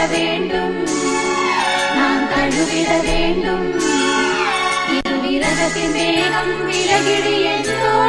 தழுவிட வேண்டும். நாம் தழுவிட வேண்டும். இரு விரதத்தின் வேகம் விலகிடு என்றோ